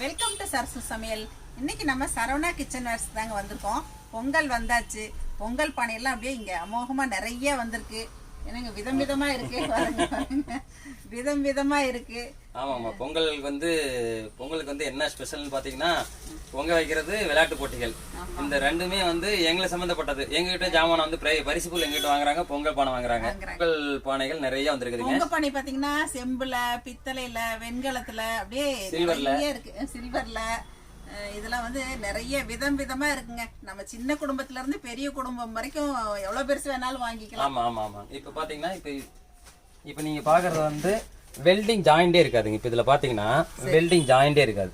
Welcome to Sarasu சமையல் இன்னைக்கு நம்ம சரவணா கிச்சன் வேர்ஸ் தாங்க வந்திருக்கோம். பொங்கல் வந்தாச்சு. பொங்கல் பானையெல்லாம் அப்படியே இங்கே அமோகமாக நிறைய வந்திருக்கு. என்னங்க விதம் விதமாக இருக்கு பாருங்க, விதம் விதமாக இருக்கு. ஆமாம்மா. பொங்கலுக்கு வந்து பொங்கலுக்கு வந்து என்ன ஸ்பெஷல்னு பார்த்தீங்கன்னா பொங்க வைக்கிறது விளையாட்டு போட்டிகள். இந்த ரெண்டுமே வந்து எங்களை சம்மந்தப்பட்டது எங்ககிட்ட ஜாமான் வந்து பிரை பரிசு பொருள் எங்ககிட்ட வாங்குறாங்க பொங்கல் பானை வாங்குறாங்க. பொங்கல் பானைகள் நிறைய வந்திருக்குதுங்க. பொங்க பானை பாத்தீங்கன்னா செம்புல பித்தளையில வெண்கலத்துல அப்படியே சில்வர்ல. நிறைய இருக்கு. சில்வர்ல இதெல்லாம் வந்து நிறைய விதம் விதமா இருக்குங்க. நம்ம சின்ன குடும்பத்துல இருந்து பெரிய குடும்பம் வரைக்கும் எவ்வளவு பெருசு வேணாலும் வாங்கிக்கலாம். ஆமா ஆமா ஆமா. இப்போ பார்த்தீங்கன்னா இப்போ இப்போ நீங்க பார்க்கறது வந்து வெல்டிங் ஜாயிண்டே இருக்காதுங்க. இப்போ இதுல பார்த்தீங்கன்னா வெல்டிங் ஜாயிண்டே இருக்காது.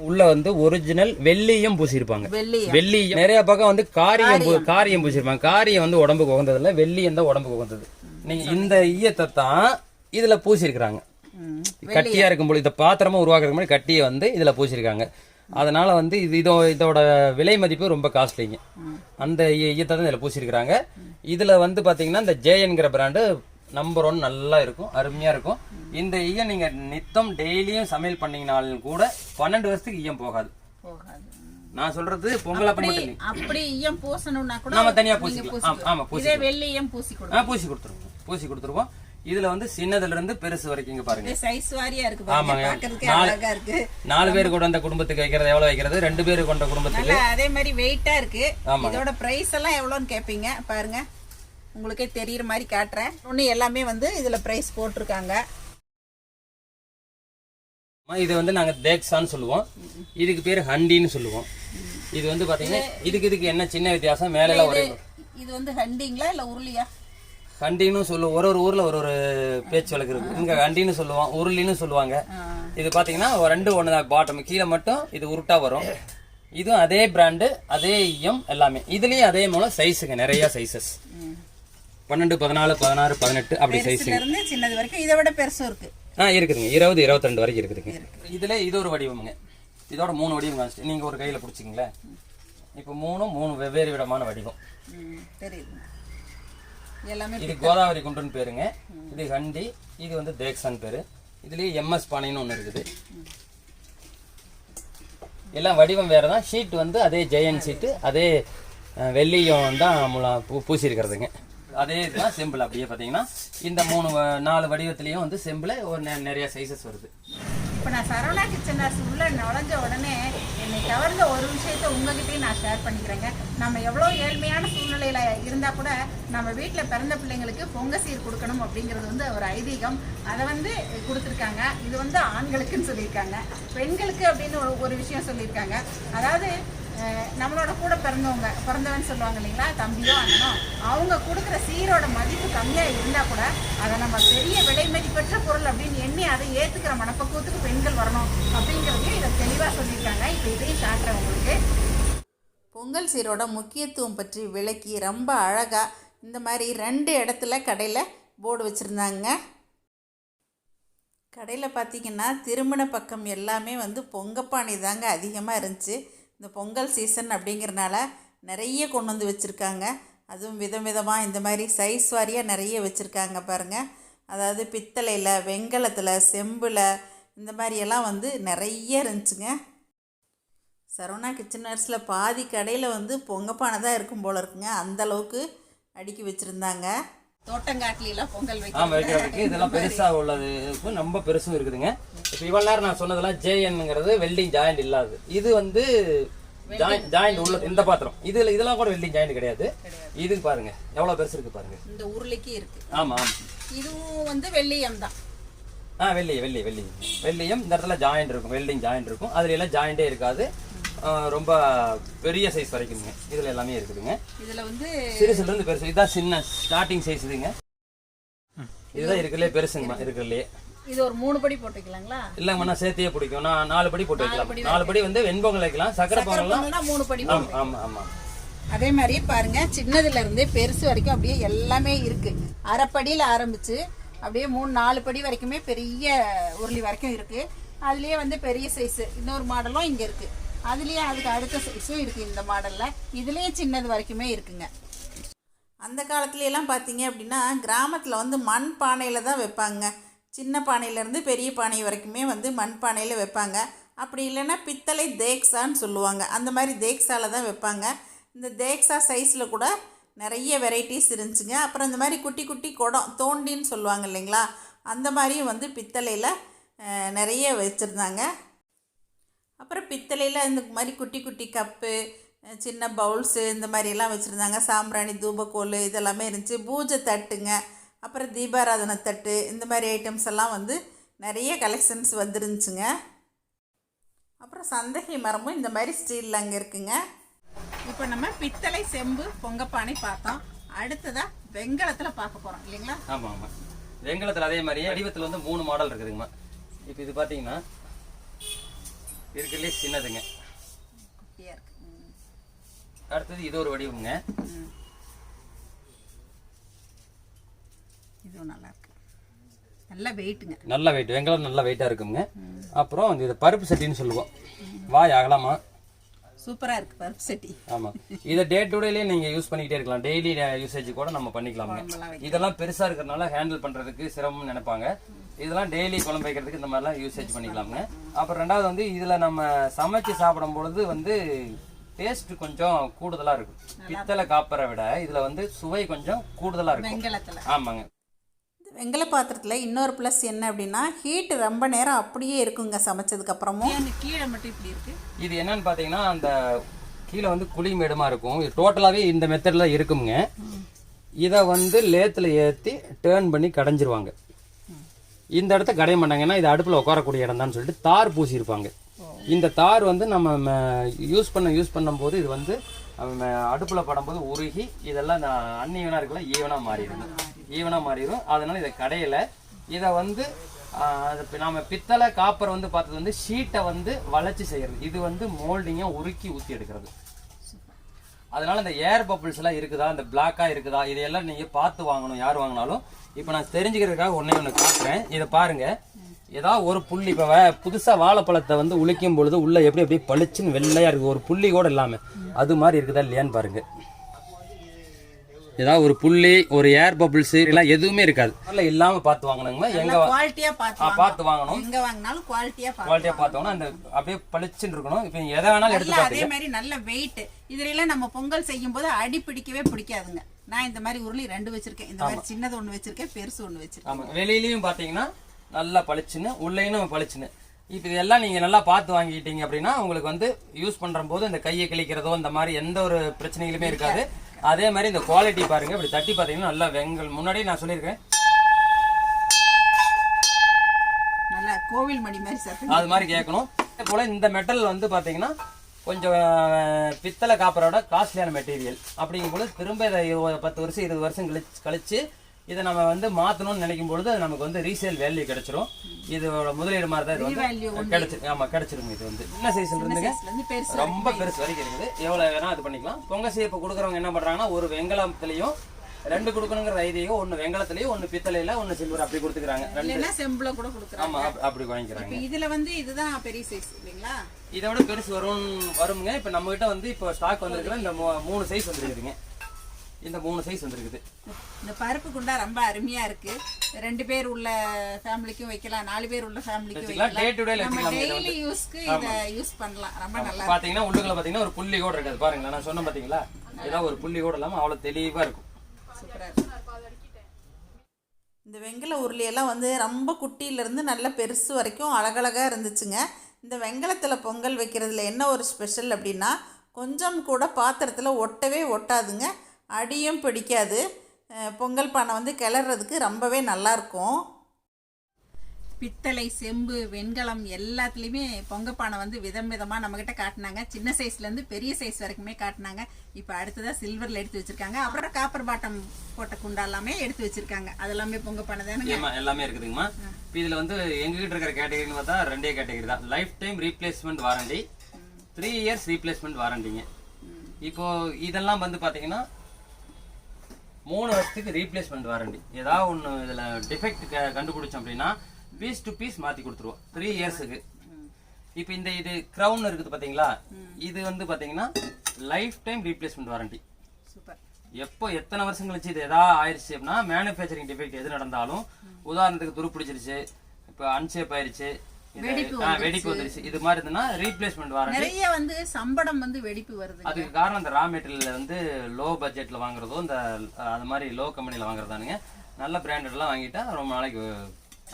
உள்ள வந்து ஒரிஜினல் வெள்ளியும் பூசியிருப்பாங்க. வெள்ளி நிறைய பக்கம் வந்து காரியம் பூ- காரியம். பூசிருப்பாங்க காரியம் வந்து உடம்புக்கு உகந்தது இல்ல வெள்ளியம் தான் உடம்புக்கு உகந்தது. நீங்க இந்த ஈயத்தை தான் இதுல பூசிருக்கிறாங்க ம். கட்டியா இருக்கும்போது இந்த பாத்திரமா உருவாக்குறதுக்கு முன்னாடி கட்டியை வந்து இதுல பூசிருக்காங்க அதனால வந்து இது இதோ இதோட விலை மதிப்பு ரொம்ப காஸ்ட்லிங்க. அந்த ஈயத்தை தான் இதுல பூசிருக்கிறாங்க இதுல வந்து பாத்தீங்கன்னா இந்த ஜேஎன்கிற பிராண்டு நம்பர் ஒன் நல்லா இருக்கும் அருமையா இருக்கும். இந்த ஈயம் நீங்க நித்தம் டெய்லியும் சமையல் பண்ணீங்கனாலும் கூட பன்னெண்டு வருஷத்துக்கு ஈயம் போகாது. நான் சொல்றது பொங்கல் அப்ப மட்டும் இல்லைங்க அப்படி ஈயம் பூசணும்னா கூட நாம தனியா பூசிக்கலாம். ஆமா, ஆமா இதே வெள்ளி ஈயம் பூசி ஆ கொடுக்கும் பூசி கொடுத்துருவோம். பூசி கொடுத்துருவோம். இதுல வந்து சின்னதுல இருந்து பெருசு வரைக்கும் இங்க பாருங்க. சைஸ் வாரியா இருக்கு பாருங்க. ஆமாங்க. அழகா இருக்கு. நாலு பேர் கொண்ட அந்த குடும்பத்துக்கு வைக்கிறது எவ்வளவு வைக்கிறது? ரெண்டு பேர் கொண்ட குடும்பத்துக்கு. அதே மாதிரி வெயிட்டா இருக்கு. இதோட பிரைஸ் எல்லாம் எவ்வளவுன்னு கேப்பீங்க? பாருங்க. உங்களுக்கே தெரியுற மாதிரி காட்டுறேன். ஒண்ணு எல்லாமே வந்து இதுல பிரைஸ் போட்டிருக்காங்க. இது வந்து நாங்க தேக்ஸான்னு சொல்லுவோம். இதுக்கு பேர் ஹண்டின்னு சொல்லுவோம். இது வந்து பாத்தீங்கன்னா இதுக்கு இதுக்கு என்ன சின்ன வித்தியாசம்? மேல ஒரே இது வந்து ஹண்டிங்களா இல்ல உருளியா? ஹண்டின்னு சொல்லுவோம். ஒரு ஒரு ஊர்ல ஒரு ஒரு பேச்சு வழக்கு இருக்கு இங்க ஹண்டின்னு சொல்லுவோம் உருளின்னு சொல்லுவாங்க. இது பாத்தீங்கன்னா ஒரு ரெண்டு ஒண்ணுதான் பாட்டம் கீழே மட்டும் இது உருட்டா வரும். இதுவும் அதே பிராண்டு அதே ஈயம் எல்லாமே. இதுலயும் அதே மூலம் சைஸுங்க நிறைய சைஸஸ் பன்னெண்டு பதினாலு பதினாறு பதினெட்டு அப்படி இருந்து சின்னது வரைக்கும் இதை விட பெருசும் இருக்கு. ஆ இருக்குதுங்க. இருபது இருபத்தி வரைக்கும் இருக்குதுங்க. இதுல இது ஒரு வடிவமுங்க. இதோட மூணு வடிவம் காமிச்சிட்டு நீங்க ஒரு கையில பிடிச்சிங்களேன் இப்போ மூணும் மூணு வெவ்வேறு விதமான வடிவம். ம், தெரியுது எல்லாமே இது கோதாவரி குண்டுன்னு பேருங்க. இது ஹண்டி இது வந்து தேக்ஸான் பேரு. இதுலயே எம்எஸ் பானைன்னு ஒன்று இருக்குது. எல்லாம் வடிவம் வேற தான் ஷீட் வந்து அதே ஜெயன் ஷீட்டு அதே வெள்ளியம் தான் பூ பூசியிருக்கிறதுங்க. அதே இதுதான் செம்பிள் அப்படியே பார்த்தீங்கன்னா இந்த மூணு நாலு வடிவத்துலேயும் வந்து செம்பில் ஒரு நிறைய சைஸஸ் வருது. இப்போ நான் சரவணா கிச்சன் நர்ஸ் உள்ளே நுழைஞ்ச உடனே என்னை கவர்ந்த ஒரு விஷயத்த உங்ககிட்டயும் நான் ஷேர் பண்ணிக்கிறேங்க. நம்ம எவ்வளோ ஏழ்மையான சூழ்நிலையில் இருந்தால் கூட நம்ம வீட்டில் பிறந்த பிள்ளைங்களுக்கு பொங்க சீர் கொடுக்கணும் அப்படிங்கிறது வந்து ஒரு ஐதீகம். அதை வந்து கொடுத்துருக்காங்க. இது வந்து ஆண்களுக்குன்னு சொல்லியிருக்காங்க. பெண்களுக்கு அப்படின்னு ஒரு- விஷயம் சொல்லியிருக்காங்க. அதாவது நம்மளோட கூட பிறந்தவங்க பிறந்தவன் சொல்லுவாங்க இல்லைங்களா? தம்பியோ அண்ணனோ அவங்க கொடுக்குற சீரோட மதிப்பு கம்மியாக இருந்தால் கூட அதை நம்ம பெரிய விலை மதிப்பற்ற பொருள் அப்படின்னு எண்ணி அதை ஏற்றுக்கிற மனப்பக்குவத்துக்கு பெண்கள் வரணும் அப்படிங்கிறதையும் இதை தெளிவாக சொல்லியிருக்காங்க. இப்போ இதையும் காட்டுறேன் உங்களுக்கு. பொங்கல் சீரோட முக்கியத்துவம் பற்றி விளக்கி ரொம்ப அழகாக இந்த மாதிரி ரெண்டு இடத்துல கடையில் போர்டு வச்சுருந்தாங்க. கடையில் பார்த்தீங்கன்னா திருமண பக்கம் எல்லாமே வந்து பொங்கப்பானை தாங்க அதிகமாக இருந்துச்சு. இந்த பொங்கல் சீசன் அப்படிங்கிறனால நிறைய கொண்டு வந்து வச்சுருக்காங்க. அதுவும் விதம் விதமாக இந்த மாதிரி சைஸ் வாரியாக நிறைய வச்சுருக்காங்க பாருங்கள் அதாவது பித்தளையில் வெங்கலத்தில் செம்பில் இந்த மாதிரியெல்லாம் வந்து நிறைய இருந்துச்சுங்க. சரவணா கிச்சனர்ஸில் பாதி கடையில் வந்து பொங்கப்பானை தான் இருக்கும் போல இருக்குங்க. அந்த அளவுக்கு அடுக்கி வச்சுருந்தாங்க. தோட்டங்காட்டிலாம் பொங்கல் ஆமா வைக்கிறதுக்கு இதெல்லாம் பெருசா உள்ளது ரொம்ப பெருசும் இருக்குதுங்க. இப்போ இவ்வளவு நேரம் நான் சொன்னதெல்லாம் ஜேஎன்ங்கிறது வெல்டிங் ஜாயிண்ட் இல்லாது. இது வந்து ஜாயிண்ட் உள்ளது இந்த பாத்திரம். இதுல இதெல்லாம் கூட வெல்டிங் ஜாயிண்ட் கிடையாது. இது பாருங்க எவ்வளவு பெருசு இருக்கு பாருங்க. இந்த உருளைக்கு இருக்குது ஆமா இதுவும் வந்து வெள்ளியம் தான். ஆ வெள்ளி வெள்ளி வெள்ளி. வெள்ளியும் இந்த இடத்துல ஜாயிண்ட் இருக்கும் வெல்டிங் ஜாயிண்ட் இருக்கும். அதுல எல்லாம் ஜாயிண்டே இருக்காது. ரொம்ப பெரிய சைஸ் வரைக்குங்க இதுல எல்லாமே இருக்குதுங்க. இதுல வந்து சிறுசுல இருந்து பெருசு. இதுதான் சின்ன ஸ்டார்டிங் சைஸ் இதுங்க. இதுதான் இருக்கிறதுலே பெருசுங்கம்மா இருக்கிறதுலே. இது ஒரு மூணு படி போட்டுக்கலாங்களா? இல்லைங்கம்மா நான் சேர்த்தியே பிடிக்கும். நான் நாலு படி போட்டு வைக்கலாம் நாலு படி வந்து வெண்பொங்கல் வைக்கலாம். சக்கரை பொங்கல்னா மூணு படி ஆமா ஆமா ஆமா. அதே மாதிரி பாருங்க சின்னதுல இருந்து பெருசு வரைக்கும் அப்படியே எல்லாமே இருக்கு. அரைப்படியில ஆரம்பிச்சு அப்படியே மூணு நாலு படி வரைக்குமே பெரிய உருளி வரைக்கும் இருக்கு. அதுலயே வந்து பெரிய சைஸ் இன்னொரு மாடலும் இங்க இருக்கு. அதுலேயே அதுக்கு அடுத்த சைஸும் இருக்குது இந்த மாடலில் இதுலேயே சின்னது வரைக்குமே இருக்குங்க. அந்த காலத்துலலாம் பார்த்தீங்க அப்படின்னா கிராமத்தில் வந்து மண் பானையில் தான் வைப்பாங்க. சின்ன பானையிலேருந்து பெரிய பானை வரைக்குமே வந்து மண் பானையில் வைப்பாங்க. அப்படி இல்லைன்னா பித்தளை தேக்ஸான்னு சொல்லுவாங்க. அந்த மாதிரி தேக்ஸாவில் தான் வைப்பாங்க. இந்த தேக்ஸா சைஸில் கூட நிறைய வெரைட்டிஸ் இருந்துச்சுங்க. அப்புறம் இந்த மாதிரி குட்டி குட்டி குடம் தோண்டின்னு சொல்லுவாங்க இல்லைங்களா? அந்த மாதிரியும் வந்து பித்தளையில் நிறைய வச்சுருந்தாங்க. அப்புறம் பித்தளையில் இந்த மாதிரி குட்டி குட்டி கப்பு சின்ன பவுல்ஸு இந்த மாதிரியெல்லாம் வச்சுருந்தாங்க. சாம்பிராணி தூபக்கோல் இதெல்லாமே இருந்துச்சு. பூஜை தட்டுங்க அப்புறம் தீபாராதனை தட்டு இந்த மாதிரி ஐட்டம்ஸ் எல்லாம் வந்து நிறைய கலெக்ஷன்ஸ் வந்துருந்துச்சுங்க. அப்புறம் சந்தகை மரமும் இந்த மாதிரி ஸ்டீலில் அங்கே இருக்குங்க. இப்போ நம்ம பித்தளை செம்பு பொங்கப்பானை பார்த்தோம். அடுத்ததாக வெங்கலத்தில் பார்க்க போகிறோம் இல்லைங்களா? ஆமாம் ஆமாம் வெங்கலத்தில் அதே மாதிரியே வடிவத்தில் வந்து மூணு மாடல் இருக்குதுங்கம்மா. இப்போ இது பார்த்தீங்கன்னா இருக்கிறதுலே சின்னதுங்க. அடுத்தது இது ஒரு வடிவங்க. இதுவும் நல்லா இருக்கு. நல்ல வெயிட்டுங்க. நல்ல வெயிட். வெங்கலம் நல்ல வெயிட்டா இருக்குங்க. அப்புறம் இது பருப்பு சட்டின்னு சொல்லுவோம். வாய் அகலமா சூப்பரா இருக்கு பருப்பு சட்டி. ஆமா. இதை டே டு டேலயே நீங்க யூஸ் பண்ணிக்கிட்டே இருக்கலாம். டெய்லி யூசேஜ் கூட நம்ம பண்ணிக்கலாமுங்க. குழம்பெல்லாம் இதெல்லாம் பெருசா இருக்கிறதுனால ஹேண்டில் பண்றதுக்கு சிரமம்னு நினைப்பாங்க. இதெல்லாம் டெய்லி குழம்பு வைக்கிறதுக்கு இந்த மாதிரிலாம் யூசேஜ் பண்ணிக்கலாமுங்க. அப்புறம் ரெண்டாவது வந்து இதுல நம்ம சமைச்சு சாப்பிடும் பொழுது வந்து டேஸ்ட் கொஞ்சம் கூடுதலா இருக்கும். பித்தளை காப்பரை விட இதுல வந்து சுவை கொஞ்சம் கூடுதலா இருக்கும். ஆமாங்க. வெங்கல பாத்திரத்தில் இன்னொரு ப்ளஸ் என்ன அப்படின்னா ஹீட் ரொம்ப நேரம் அப்படியே இருக்குங்க சமைச்சதுக்கப்புறமும் கீழே மட்டும் இப்படி இருக்கு? இது என்னன்னு பாத்தீங்கன்னா அந்த கீழே வந்து குழி மேடுமா இருக்கும். இது டோட்டலாவே இந்த மெத்தட்ல இருக்குங்க. இதை வந்து லேத்துல ஏத்தி டேர்ன் பண்ணி கடைஞ்சிருவாங்க. இந்த இடத்த கடைய மாட்டாங்க. ஏன்னா இது அடுப்புல உட்காரக்கூடிய இடம் தான் சொல்லிட்டு தார் பூசியிருப்பாங்க. இந்த தார் வந்து நம்ம யூஸ் பண்ண யூஸ் பண்ணும்போது இது வந்து அடுப்புல படும்போது உருகி இதெல்லாம் அன்னியவனா இருக்குல்ல ஈவனா மாறிடும். ஈவனாக மாறிடும் அதனால் இதை கடையில். இதை வந்து நாம் அது பித்தளை காப்பர் வந்து பார்த்தது வந்து ஷீட்டை வந்து வளைச்சி செய்கிறது இது வந்து மோல்டிங்காக உருக்கி ஊற்றி எடுக்கிறது. அதனால் இந்த ஏர் பப்புள்ஸ்லாம் எல்லாம் இருக்குதா? இந்த பிளாக்காக இருக்குதா? இதையெல்லாம் நீங்கள் பார்த்து வாங்கணும். யார் வாங்கினாலும். இப்போ நான் தெரிஞ்சுக்கிறதுக்காக ஒன்றே ஒன்று காட்டுறேன். இதை பாருங்கள் ஏதாவது ஒரு புள்ளி இப்போ புதுசாக வாழைப்பழத்தை வந்து உளிக்கும் பொழுது உள்ளே எப்படி எப்படி பளிச்சுன்னு வெள்ளையாக இருக்குது ஒரு புள்ளி கூட இல்லாமல் அது மாதிரி இருக்குதா இல்லையான்னு பாருங்கள் ஏதாவது ஒரு புள்ளி ஒரு ஏர் பபிள்ஸ் எல்லாம் எதுவுமே இருக்காது. அதெல்லாம் இல்லாம பார்த்து வாங்கணுங்க எங்க குவாலிட்டியா பார்த்து. பார்த்து வாங்கணும். எங்க வாங்கினாலும் குவாலிட்டியா பார்த்து குவாலிட்டியா பார்த்தோம்னா அந்த அப்படியே பளிச்சுன்னு இருக்கணும். இப்போ எதை வேணாலும் எடுத்து அதே மாதிரி நல்ல வெயிட் இதுல எல்லாம் நம்ம பொங்கல் செய்யும் போது அடி பிடிக்கவே பிடிக்காதுங்க. நான் இந்த மாதிரி உருளி ரெண்டு வச்சிருக்கேன். இந்த மாதிரி சின்னது ஒண்ணு வச்சிருக்கேன் பெருசு ஒண்ணு வச்சிருக்கேன். ஆமா. வெளியிலயும் பாத்தீங்கன்னா நல்லா பளிச்சுன்னு உள்ளேயும் பளிச்சுன்னு. இப்போ இதெல்லாம் நீங்க நல்லா பார்த்து வாங்கிட்டீங்க அப்படின்னா உங்களுக்கு வந்து யூஸ் பண்ற போது இந்த கையை கிழிக்கிறதோ இந்த மாதிரி எந்த ஒரு பிரச்சனைகளுமே இருக்காது. அதே மாதிரி இந்த குவாலிட்டி பாருங்க. இப்படி தட்டி பாத்தீங்கன்னா நல்லா வெங்கல். முன்னாடியே நான் சொல்லியிருக்கேன். நல்லா கோவில் மணி மாதிரி அது மாதிரி கேட்கணும். அதே போல இந்த மெட்டல் வந்து பாத்தீங்கன்னா கொஞ்சம் பித்தளை காப்பரோட காஸ்ட்லியான மெட்டீரியல் அப்படிங்கும்போது திரும்ப இதை பத்து வருஷம் இருபது வருஷம் கழிச்சு கழிச்சு இதை நம்ம வந்து மாத்தணும்னு நினைக்கும் பொழுது அது நமக்கு வந்து ரீசேல் வேல்யூ கிடைச்சிரும். இதோட முதலீடு மாதிரி தான் இது வந்து கிடைச்சி ஆமா கிடைச்சிருங்க இது வந்து. என்ன சைஸ்ல இருந்துங்க ரொம்ப பெருசு வரைக்கும் இருக்குது. எவ்வளவு வேணா இது பண்ணிக்கலாம். பொங்க சீப்பு கொடுக்குறவங்க என்ன பண்றாங்கன்னா ஒரு வெங்கலத்திலையும் ரெண்டு கொடுக்கணுங்கிற ஐடியோ ஒன்னு வெங்கலத்திலயும் ஒன்னு பித்தளையில ஒன்னு சில்வர் அப்படி கொடுத்துக்கிறாங்க. ரெண்டு. செம்புல கூட கொடுக்குறாங்க. ஆமா அப்~ அப்படி வாங்கிக்கிறாங்க. இதுல வந்து இதுதான் பெரிய சைஸ் இல்லைங்களா? இதை விட பெருசு வரும் வருங்க இப்ப நம்ம கிட்ட வந்து இப்போ ஸ்டாக் வந்திருக்கிற இந்த மூணு சைஸ் வந்துருக்குதுங்க. இந்த மூணு சைஸ் வந்திருக்குது. இந்த பருப்பு குண்டா ரொம்ப அருமையா இருக்கு. ரெண்டு பேர் உள்ள ஃபேமிலிக்கும் வைக்கலாம் நாலு பேர் உள்ள ஃபேமிலிக்கும் வச்சுக்கலாம். டே டு டே நம்ம டெய்லி யூஸ்க்கு இத யூஸ் பண்ணலாம். ரொம்ப நல்லா பாத்தீங்கன்னா உள்ளுக்குள்ள பாத்தீங்கன்னா ஒரு புள்ளி கூட இருக்காது. பாருங்களேன் நான் சொன்னேன் பாத்தீங்களா? ஏதாவது ஒரு புள்ளி கூட இல்லாம அவ்வளவு தெளிவா இருக்கும். சூப்பரா இருக்கு. இந்த வெங்கல உருளியெல்லாம் வந்து ரொம்ப குட்டியிலேருந்து நல்ல பெருசு வரைக்கும் அழகழகாக இருந்துச்சுங்க. இந்த வெங்கலத்தில் பொங்கல் வைக்கிறதுல என்ன ஒரு ஸ்பெஷல் அப்படின்னா கொஞ்சம் கூட பாத்திரத்தில் ஒட்டவே ஒட்டாதுங்க. அடியும் பிடிக்காது. பொங்கல் பானை வந்து கிளறதுக்கு ரொம்பவே நல்லாயிருக்கும். பித்தளை செம்பு வெண்கலம் எல்லாத்துலேயுமே பொங்கப்பானை வந்து விதம் விதமாக நம்மக்கிட்ட காட்டினாங்க. சின்ன சைஸ்லேருந்து பெரிய சைஸ் வரைக்குமே காட்டினாங்க. இப்போ அடுத்ததாக சில்வரில் எடுத்து வச்சிருக்காங்க. அப்புறம் காப்பர் பாட்டம் போட்ட குண்டா எல்லாமே எடுத்து வச்சிருக்காங்க. அதெல்லாமே பொங்கப்பானை தானே எல்லாமே இருக்குதுங்கம்மா. இப்போ இதுல வந்து எங்ககிட்ட இருக்கிற கேட்டகரின்னு பார்த்தா ரெண்டே கேட்டகரி தான். Life time replacement warranty three years replacement வாரண்டிங்க இப்போ இதெல்லாம் வந்து பாத்தீங்கன்னா மூணு வருஷத்துக்கு ரீப்ளேஸ்மெண்ட் வாரண்டி ஏதாவது ஒன்று இதில் டிஃபெக்ட் கண்டுபிடிச்சோம் அப்படின்னா பீஸ் டு பீஸ் மாற்றி கொடுத்துருவோம். த்ரீ இயர்ஸுக்கு இப்போ இந்த இது க்ரௌன் இருக்குது பார்த்தீங்களா இது வந்து பார்த்தீங்கன்னா லைஃப் டைம் ரீப்ளேஸ்மெண்ட் வாரண்டி எப்போ எத்தனை வருஷம் கழிச்சு இது ஏதாவது ஆயிடுச்சு அப்படின்னா மேனுஃபேக்சரிங் டிஃபெக்ட் எது நடந்தாலும் உதாரணத்துக்கு துரு பிடிச்சிருச்சு இப்போ அன்ஷேப் ஆயிருச்சு இந்த- வெடிப்பு வந்துருச்சு. இது மாதிரி இருந்ததுன்னா ரீப்ளேஸ்மெண்ட் வாரண்டி நிறைய வந்து சம்படம் வந்து வெடிப்பு வருது. அதுக்கு காரணம் இந்த ரா மெட்டீரியல் வந்து லோ பட்ஜெட்ல வாங்குறதோ இந்த அது மாதிரி லோ கம்பெனில வாங்குறதானுங்க. நல்ல பிராண்டட்லாம் வாங்கிட்டா ரொம்ப நாளைக்கு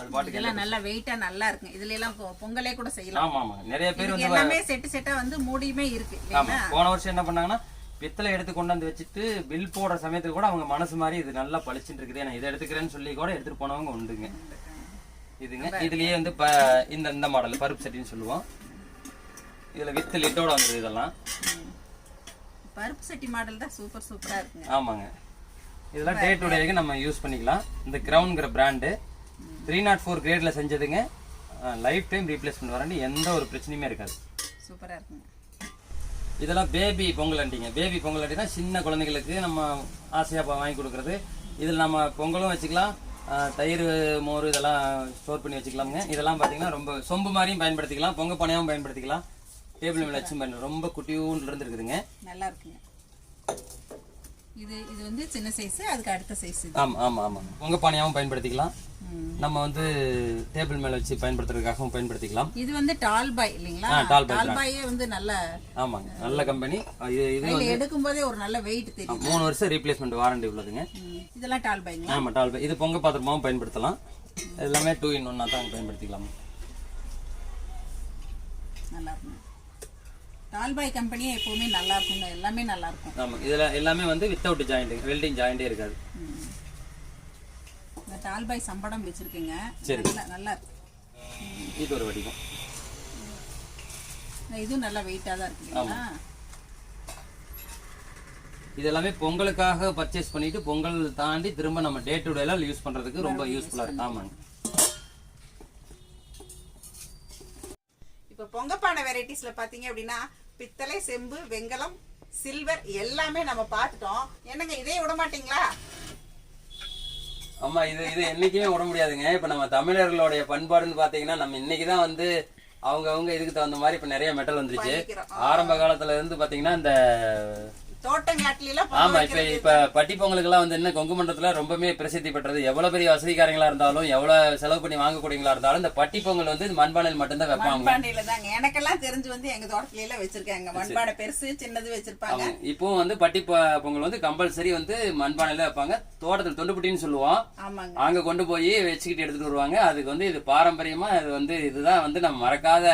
அது பாட்டுக்கு இதெல்லாம் நல்லா வெயிட்டா நல்லா இருக்கு. இதுல எல்லாம் பொங்கலே கூட செய்யலாம். ஆமா ஆமாங்க. நிறைய பேர் வந்து எல்லாமே செட்டு செட்டா வந்து மூடியுமே இருக்கு ஆமா. போன வருஷம் என்ன பண்ணாங்கன்னா பித்தளை எடுத்து கொண்டாந்து வச்சுட்டு பில் போடுற சமயத்துக்கு கூட அவங்க மனசு மாதிரி இது நல்லா பளிச்சுட்டு இருக்குது நான் இதை எடுத்துக்கிறேன்னு சொல்லி கூட எடுத்துட்டு போனவங்க உண்டுங்க. இதுங்க. இதுலயே வந்து ப இந்த இந்த மாடல் பருப்பு சட்டின்னு சொல்லுவோம். இதுல வித் லிட்டோட வந்துருது இதெல்லாம். பருப்பு சட்டி மாடல் தான் சூப்பர் சூப்பரா இருக்குங்க. ஆமாங்க. இதெல்லாம் டே டு டேக்கு நம்ம யூஸ் பண்ணிக்கலாம். இந்த கிரவுண்ட்ங்கிற பிராண்டு த்ரீ நாட் ஃபோர் கிரேட்ல செஞ்சதுங்க. லைஃப் டைம் ரீப்ளேஸ்மெண்ட் வரண்டி எந்த ஒரு பிரச்சனையுமே இருக்காது. சூப்பரா இருக்குங்க. இதெல்லாம் பேபி பொங்கல் அண்டிங்க பேபி பொங்கல் அண்டினா சின்ன குழந்தைங்களுக்கு நம்ம ஆசையா பா- வாங்கி கொடுக்கறது. இதில் நம்ம பொங்கலும் வச்சுக்கலாம். தயிர் மோர் இதெல்லாம் ஸ்டோர் பண்ணி வச்சுக்கலாமுங்க. இதெல்லாம் பார்த்தீங்கன்னா ரொம்ப சொம்பு மாதிரியும் பயன்படுத்திக்கலாம். பொங்க பனையாகவும் பயன்படுத்திக்கலாம். டேபிள் மேலே வச்சும் பயன்படுத்த ரொம்ப குட்டியூன்ல இருந்துருக்குதுங்க. நல்லா இருக்குங்க. இது இது வந்து சின்ன சைஸ் அதுக்கு அடுத்த சைஸ் ஆமா ஆமா ஆமாங்க பொங்க பானையாவும் பயன்படுத்திக்கலாம். நம்ம வந்து டேபிள் மேல வச்சு பயன்படுத்துறதுக்காகவும் பயன்படுத்திக்கலாம். இது வந்து டால்பாய் இல்லைங்களா? ஆ, டால்பாய் டால்பாயே வந்து நல்ல ஆமாங்க நல்ல கம்பெனி இது இது எடுக்கும் போதே ஒரு நல்ல வெயிட் தெரியும் மூணு வருஷம் ரீப்ளேஸ்மெண்ட் வாரண்டி உள்ளதுங்க. இதெல்லாம் டால்பாய்ங்களா ஆமா டால்பை இது பொங்க பாத்திரமாவும் பயன்படுத்தலாம். எல்லாமே டூ இன் ஒன்னா தான் பயன்படுத்திக்கலாம். நல்லா இருக்குங்க. டால்பாய் கம்பெனியே எப்பவுமே நல்லா இருக்குங்க எல்லாமே நல்லா இருக்கும் ஆமா இதுல எல்லாமே வந்து வித்தவுட் ஜாயிண்ட் வெல்டிங் ஜாயிண்டே இருக்காது. இந்த டால்பாய் சம்படம் வச்சிருக்கீங்க. சரி. நல்லா நல்லா. இருக்கு இது ஒரு வடிவம். இதுவும் நல்லா வெயிட்டா தான் இருக்கு இல்லைங்களா? இது எல்லாமே பொங்கலுக்காக பர்ச்சேஸ் பண்ணிட்டு பொங்கல் தாண்டி திரும்ப நம்ம டே டு டேல யூஸ் பண்றதுக்கு ரொம்ப யூஸ்ஃபுல்லா இருக்கு. ஆமாங்க. இப்போ பொங்கப்பானை வெரைட்டிஸ்ல பாத்தீங்க அப்படின்னா பித்தளை செம்பு வெங்கலம் சில்வர் எல்லாமே நம்ம பார்த்துட்டோம். என்னங்க இதே விட மாட்டீங்களா? ஆமா இது இது என்னைக்குமே விட முடியாதுங்க. இப்ப நம்ம தமிழர்களுடைய பண்பாடுன்னு பாத்தீங்கன்னா நம்ம இன்னைக்கு தான் வந்து அவங்க அவங்க இதுக்கு தகுந்த மாதிரி இப்ப நிறைய மெட்டல் வந்துருச்சு. ஆரம்ப காலத்துல இருந்து பாத்தீங்கன்னா இந்த ஆமா இப்ப இப்ப பட்டி பொங்கலுக்கு எல்லாம் வந்து என்ன கொங்கு மண்டலத்துல ரொம்பவே பிரசித்தி பெற்றது. எவ்வளவு பெரிய வசதிக்காரங்களா இருந்தாலும் எவ்வளவு செலவு பண்ணி வாங்கக்கூடியவங்களா இருந்தாலும் இந்த பட்டி பொங்கல் வந்து மண்பானையில் மட்டும்தான் வைப்பாங்க. மண்பானையில தாங்க. எனக்கெல்லாம் தெரிஞ்சு வந்து எங்க தோட்டத்துல எல்லாம் வச்சிருக்காங்க. மண்பானை பெருசு சின்னது வச்சிருப்பாங்க. இப்பவும் வந்து பட்டி பொங்கல் வந்து கம்பல்சரி வந்து மண்பானையில வைப்பாங்க. தோட்டத்தில் தொண்டுபுட்டின்னு சொல்லுவோம். அங்க கொண்டு போய் வச்சுக்கிட்டு எடுத்துட்டு வருவாங்க. அதுக்கு வந்து இது பாரம்பரியமா இது வந்து இதுதான் வந்து நம்ம மறக்காத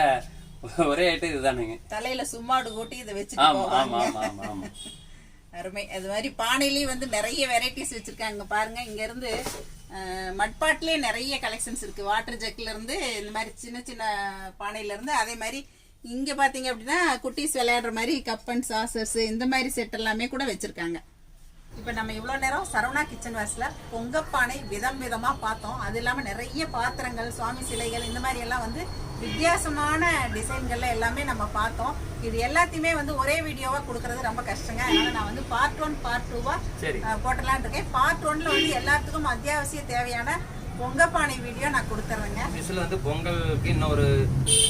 ஒரே ஐட்டம் இதுதானுங்க. தலையில சும்மாடு கூட்டி இதை வச்சுட்டு ஆமா ஆமா போவாங்க. ஆமா ஆமா ஆமா அருமை. அது மாதிரி பானையிலயும் வந்து நிறைய வெரைட்டிஸ் வச்சிருக்காங்க பாருங்க. இங்க இருந்து அஹ், மட்பாட்டிலே நிறைய கலெக்ஷன்ஸ் இருக்கு. வாட்டர் ஜக்ல இருந்து இந்த மாதிரி சின்ன சின்ன பானையில இருந்து அதே மாதிரி இங்க பாத்தீங்க அப்படின்னா குட்டீஸ் விளையாடுற மாதிரி கப் அண்ட் சாசர்ஸ் இந்த மாதிரி செட் எல்லாமே கூட வச்சிருக்காங்க. இப்போ நம்ம இவ்வளோ நேரம் சரவணா கிச்சன் வாஸ்ல பொங்கப்பானை விதம் விதமா பார்த்தோம். அது இல்லாம நிறைய பாத்திரங்கள் சுவாமி சிலைகள் இந்த மாதிரி எல்லாம் வந்து வித்தியாசமான டிசைன்கள்ல எல்லாமே நம்ம பார்த்தோம். இது எல்லாத்தையுமே வந்து ஒரே வீடியோவா கொடுக்கறது ரொம்ப கஷ்டங்க. அதனால நான் வந்து பார்ட் ஒன் பார்ட் டூவா சரி. போட்டலான்னு இருக்கேன். பார்ட் ஒன்ல வந்து எல்லாத்துக்கும் அத்தியாவசிய தேவையான பொங்கப்பானை வீடியோ நான் கொடுத்துட்றேங்க மிஸ்ல வந்து பொங்கலுக்கு இன்னும் ஒரு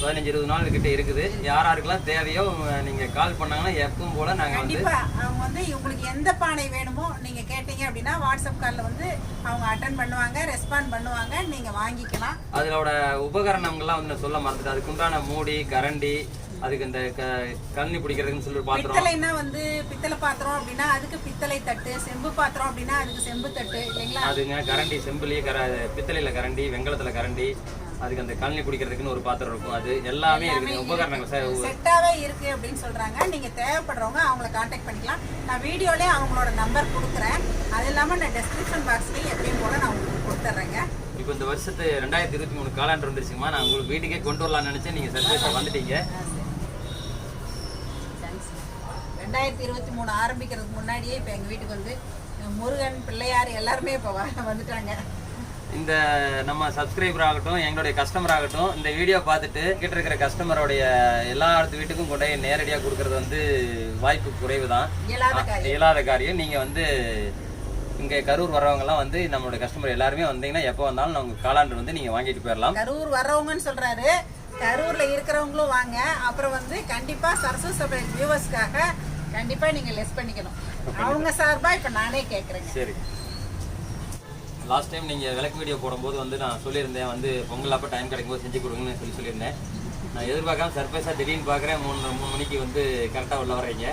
பதினஞ்சு இருபது நாள் கிட்ட இருக்குது. யார் யாருக்கெல்லாம் தேவையோ நீங்க கால் பண்ணாங்கன்னா எப்பவும் போல நாங்க வந்து கண்டிப்பா அவங்க வந்து உங்களுக்கு எந்த பானை வேணுமோ நீங்க கேட்டீங்க அப்படின்னா வாட்ஸ்அப் கால்ல வந்து அவங்க அட்டன் பண்ணுவாங்க ரெஸ்பாண்ட் பண்ணுவாங்க நீங்க வாங்கிக்கலாம். அதோட உபகரணங்கள்லாம் வந்து சொல்ல மறந்துட்டேன். அதுக்கு உண்டான மூடி கரண்டி அதுக்கு இந்த கண்ணி பிடிக்கிறதுக்குன்னு சொல்லி பாத்திரம். பித்தளைன்னா வந்து பித்தளை பாத்திரம் அப்படின்னா அதுக்கு பித்தளை தட்டு செம்பு பாத்திரம் அப்படின்னா அதுக்கு செம்பு தட்டு இல்லைங்களா? அதுங்க கரண்டி செம்பிலேயே கர பித்தளையில கரண்டி வெங்கலத்துல கரண்டி அதுக்கு அந்த கண்ணி பிடிக்கிறதுக்குன்னு ஒரு பாத்திரம் இருக்கும். அது எல்லாமே இருக்குது. உபகரணங்கள் சார் செட்டாவே இருக்கு அப்படின்னு சொல்றாங்க. நீங்க தேவைப்படுறவங்க அவங்கள காண்டாக்ட் பண்ணிக்கலாம். நான் வீடியோலயே அவங்களோட நம்பர் கொடுக்குறேன். அது இல்லாம நான் டெஸ்கிரிப்ஷன் பாக்ஸ்லயும் எப்பயும் போல நான் உங்களுக்கு கொடுத்துட்றேங்க. இப்போ இந்த வருஷத்து ரெண்டாயிரத்தி இருபத்தி மூணு காலாண்டு வந்துருச்சுங்கம்மா. நான் உங்களுக்கு வீட்டுக்கே கொண்டு வரலாம்னு நினைச்சேன். நீங்க சர்ப்ரைஸா வந்துட்டீங்க. ரெண்டாயிரத்தி இருபத்தி மூணு ஆரம்பிக்கிறதுக்கு முன்னாடியே இப்போ எங்கள் வீட்டுக்கு வந்து முருகன் பிள்ளையார் எல்லாருமே இப்போ வந்துட்டாங்க. இந்த நம்ம சப்ஸ்கிரைபர் ஆகட்டும் எங்களுடைய கஸ்டமர் ஆகட்டும் இந்த வீடியோ பார்த்துட்டு கிட்ட இருக்கிற கஸ்டமரோடைய எல்லா இடத்து வீட்டுக்கும் கொண்டு போய் நேரடியாக கொடுக்கறது வந்து வாய்ப்பு குறைவு தான் இயலாத காரியம். இயலாத காரியம். நீங்க வந்து இங்க கரூர் வர்றவங்கலாம் வந்து நம்மளுடைய கஸ்டமர் எல்லாருமே வந்தீங்கன்னா எப்போ வந்தாலும் நம்ம காலாண்டு வந்து நீங்க வாங்கிட்டு போயிடலாம் கரூர் வர்றவங்கன்னு சொல்றாரு. கரூர்ல இருக்கிறவங்களும் வாங்க. அப்புறம் வந்து கண்டிப்பா சரஸ்வதி சபை வியூவர்ஸ்க்காக கண்டிப்பா நீங்க லெஸ் பண்ணிக்கணும். அவங்க சார்பா இப்ப நானே கேக்குறேங்க. சரி. லாஸ்ட் டைம் நீங்கள் விளக்கு வீடியோ போடும்போது வந்து நான் சொல்லியிருந்தேன் வந்து பொங்கல் அப்போ டைம் கிடைக்கும்போது செஞ்சு கொடுங்கன்னு சொல்லி சொல்லியிருந்தேன். நான் எதிர்பார்க்காம சர்ப்ரைஸாக திடீர்னு பார்க்குறேன் மூணு மூணு மணிக்கு வந்து கரெக்டாக உள்ள வர்றீங்க.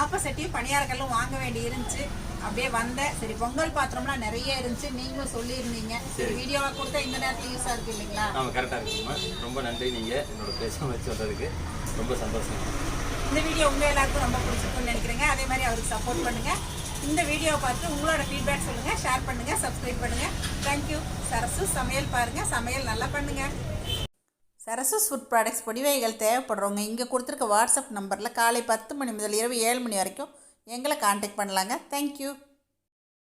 ஆப்போசிட்டையும் பணியாரக்கல்லும் வாங்க வேண்டி இருந்துச்சு. அப்படியே வந்தேன். சரி பொங்கல் பாத்திரம்லாம் நிறைய இருந்துச்சு. நீங்களும் சொல்லியிருந்தீங்க. சரி. வீடியோவை கொடுத்தா இந்த நேரத்தில் யூஸாக இருக்கு இல்லைங்களா? ஆமாம் கரெக்டாக இருக்குமா ரொம்ப நன்றி நீங்கள் என்னோட பேச வச்சு வந்ததுக்கு ரொம்ப சந்தோஷம் இந்த வீடியோ உங்கள் எல்லாருக்கும் ரொம்ப பிடிச்சிருக்கும்னு நினைக்கிறேங்க. அதே மாதிரி அவருக்கு சப்போர்ட் பண்ணுங்கள் இந்த வீடியோவை பார்த்து உங்களோட ஃபீட்பேக் சொல்லுங்கள் ஷேர் பண்ணுங்கள் சப்ஸ்கிரைப் பண்ணுங்கள் தேங்க்யூ சரசு சமையல் பாருங்கள் சமையல் நல்லா பண்ணுங்கள் சரசஸ் ஃபுட் ப்ராடக்ட்ஸ் பொடிவைகள் தேவைப்படுறவங்க இங்கே கொடுத்துருக்க வாட்ஸ்அப் நம்பரில் காலை பத்து மணி முதல் இரவு ஏழு மணி வரைக்கும் எங்களை காண்டாக்ட் பண்ணலாங்க. தேங்க்யூ